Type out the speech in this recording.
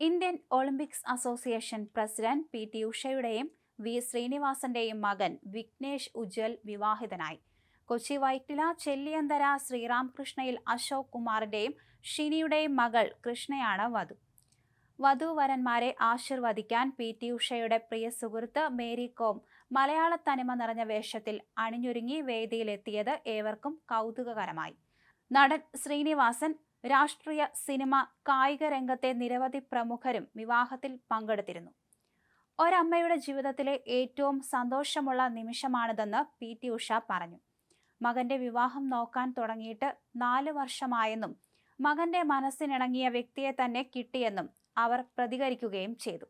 Indian Olympics Association president P T ഉഷയുടെയും V ശ്രീനിവാസന്റെയും മകൻ വിഘ്നേഷ് ഉജ്വൽ വിവാഹിതനായി. കൊച്ചി വൈറ്റില ചെല്ലിയന്തര ശ്രീരാമകൃഷ്ണയിൽ അശോക് കുമാറിന്റെയും ഷിനിയുടെയും മകൾ കൃഷ്ണയാണ് വധു. വധുവരന്മാരെ ആശീർവദിക്കാൻ പി ടി ഉഷയുടെ പ്രിയ സുഹൃത്ത് മേരി കോം മലയാള തനിമ നിറഞ്ഞ വേഷത്തിൽ അണിഞ്ഞൊരുങ്ങി വേദിയിലെത്തിയത് ഏവർക്കും കൗതുകകരമായി. നടൻ ശ്രീനിവാസൻ രാഷ്ട്രീയ സിനിമ കായിക രംഗത്തെ നിരവധി പ്രമുഖരും വിവാഹത്തിൽ പങ്കെടുത്തിരുന്നു. ഒരമ്മയുടെ ജീവിതത്തിലെ ഏറ്റവും സന്തോഷമുള്ള നിമിഷമാണിതെന്ന് പി ടി ഉഷ പറഞ്ഞു. മകന്റെ വിവാഹം നോക്കാൻ തുടങ്ങിയിട്ട് നാല് വർഷമായെന്നും മകന്റെ മനസ്സിനിണങ്ങിയ വ്യക്തിയെ തന്നെ കിട്ടിയെന്നും അവർ പ്രതികരിക്കുകയും ചെയ്തു.